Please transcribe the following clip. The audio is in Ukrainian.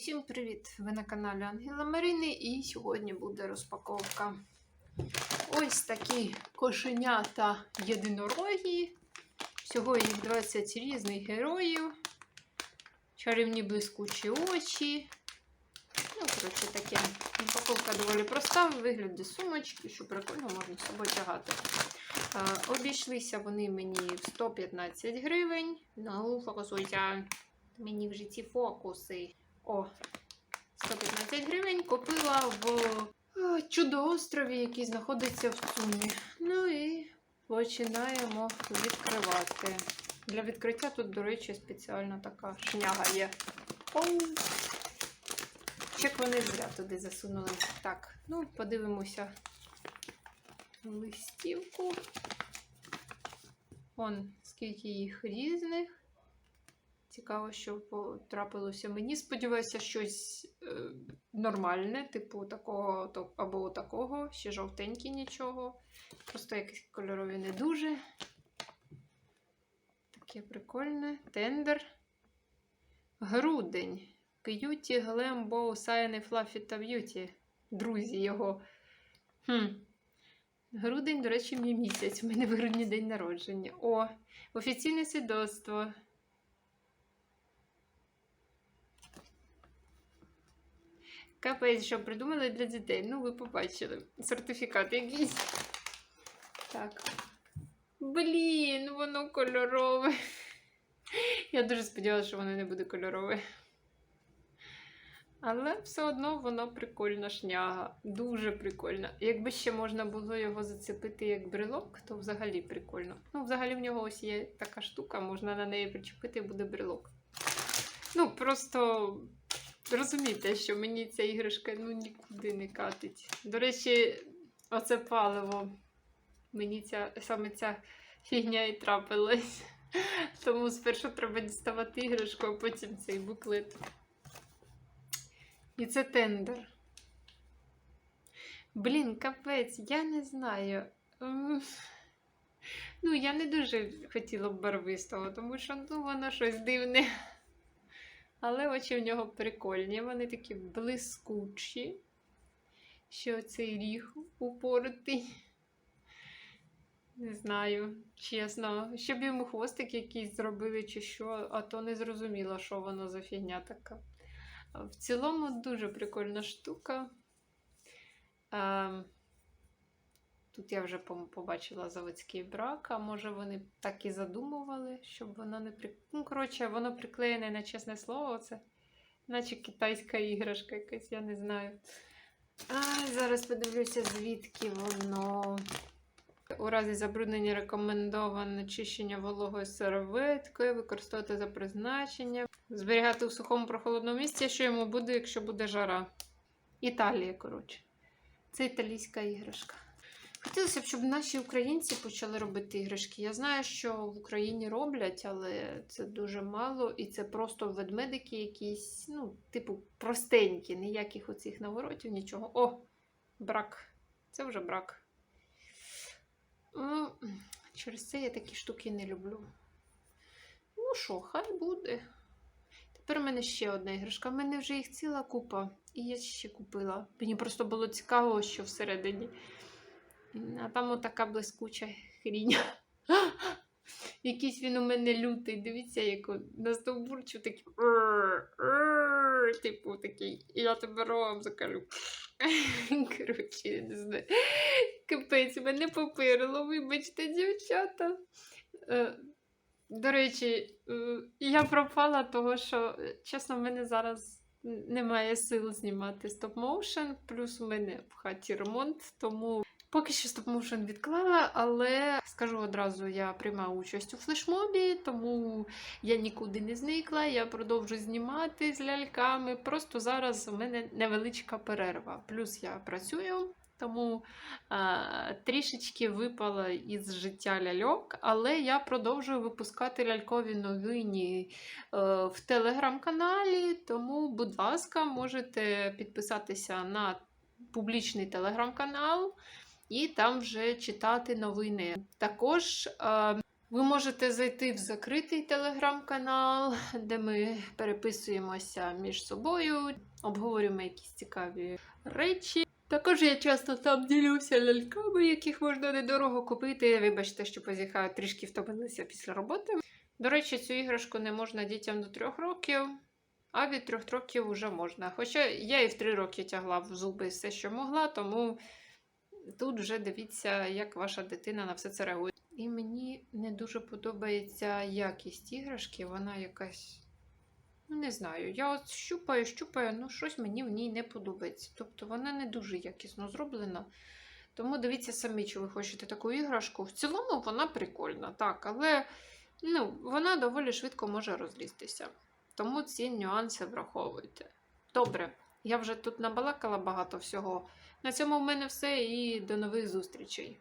Всім привіт! Ви на каналі Ангела Марини і сьогодні буде розпаковка. Ось такі кошенята єдинорогі. Всього їх 20 різних героїв. Чарівні блискучі очі. Ну, коротше, таке. Упаковка доволі проста, в вигляді сумочки, що прикольно можна з собою тягати. Обійшлися вони мені в 115 гривень. Ну, фокусуйся. Мені в житті фокуси. О, 115 гривень купила в е, чудо-острові, який знаходиться в Цумі. Ну і починаємо відкривати. Для відкриття тут, до речі, спеціальна така шняга є. Оу! Як вони зря туди засунули. Так, ну, подивимося листівку. Вон, скільки їх різних. Цікаво, що потрапилося мені. Сподіваюся, щось е, нормальне, типу такого то, або такого, ще жовтенькі нічого. Просто якісь кольорові не дуже. Таке прикольне. Тендер. Грудень. К'юті, Глем, Боу, Сайни, Флафі та Б'юті. Друзі його. Хм. Грудень, до речі, мій місяць. У мене в грудні день народження. О, офіційне свідоцтво. Капець, що придумали для дітей. Ну, ви побачили. Сертифікат якийсь. Так. Блін, воно кольорове. Я дуже сподівалася, що воно не буде кольорове. Але все одно воно прикольна шняга. Дуже прикольна. Якби ще можна було його зацепити як брелок, то взагалі прикольно. Ну, взагалі в нього ось є така штука, можна на неї причепити і буде брелок. Ну, просто розумієте, що мені ця іграшка ну, нікуди не катить. До речі, оце паливо. Мені ця, саме ця фігня і трапилась. Тому спершу треба діставати іграшку, а потім цей буклет. І це тендер. Блін, капець, я не знаю. Ну, я не дуже хотіла б барвистого, тому що ну, воно щось дивне. Але очі в нього прикольні. Вони такі блискучі. Що цей ріг упоротий. Не знаю, чесно. Щоб йому хвостик якийсь зробили, чи що, а то не зрозуміла, що воно за фігня така. В цілому дуже прикольна штука. Тут я вже побачила заводський брак, а може вони так і задумували, щоб воно не при... Ну, коротше, воно приклеєне на чесне слово, це наче китайська іграшка якась, я не знаю. А, зараз подивлюся, звідки воно. У разі забруднення рекомендовано чищення вологою серветкою, використовувати за призначенням, зберігати у сухому прохолодному місці, що йому буде, якщо буде жара. Італія, коротше. Це італійська іграшка. Хотілося б, щоб наші українці почали робити іграшки. Я знаю, що в Україні роблять, але це дуже мало. І це просто ведмедики якісь, ну, типу, простенькі, ніяких оцих наворотів, нічого. О, брак. Це вже брак. Ну, Через це я такі штуки не люблю. Ну що, хай буде. Тепер у мене ще одна іграшка. У мене вже їх ціла купа. І я ще купила. Мені просто було цікаво, що всередині. А там отака блискуча хрінь. Якийсь він у мене лютий. Дивіться, як на стовбурчу такий. Типу такий. Я тебе рогом закалю. Коротше, не знаю. Капець, мене попирило, вибачте, дівчата. Е, До речі, е, я пропала, того що, чесно, в мене зараз немає сил знімати стоп-моушен, плюс у мене в хаті ремонт, тому. Поки що стоп-моушен відклала, але скажу одразу, я приймаю участь у флешмобі, тому я нікуди не зникла. Я продовжую знімати з ляльками. Просто зараз у мене невеличка перерва. Плюс я працюю, тому а, трішечки випала із життя ляльок, але я продовжую випускати лялькові новині е, в телеграм-каналі. Тому, будь ласка, можете підписатися на публічний телеграм-канал і там вже читати новини. Також е, Ви можете зайти в закритий телеграм-канал, де ми переписуємося між собою, обговорюємо якісь цікаві речі. Також я часто там ділюся ляльками, яких можна недорого купити. Вибачте, що позіхаю, трішки втомилася після роботи. До речі, цю іграшку не можна дітям до трьох років, а від трьох років вже можна. Хоча я і в три роки тягла в зуби все, що могла, тому тут вже дивіться, як ваша дитина на все це реагує. І мені не дуже подобається якість іграшки, вона якась. Ну, не знаю, я от щупаю, щупаю, ну щось мені в ній не подобається. Тобто вона не дуже якісно зроблена. Тому дивіться самі, чи ви хочете таку іграшку. В цілому вона прикольна, так, але ну, вона доволі швидко може розлізтися. Тому ці нюанси враховуйте. Добре, я вже тут набалакала багато всього. На цьому в мене все і до нових зустрічей.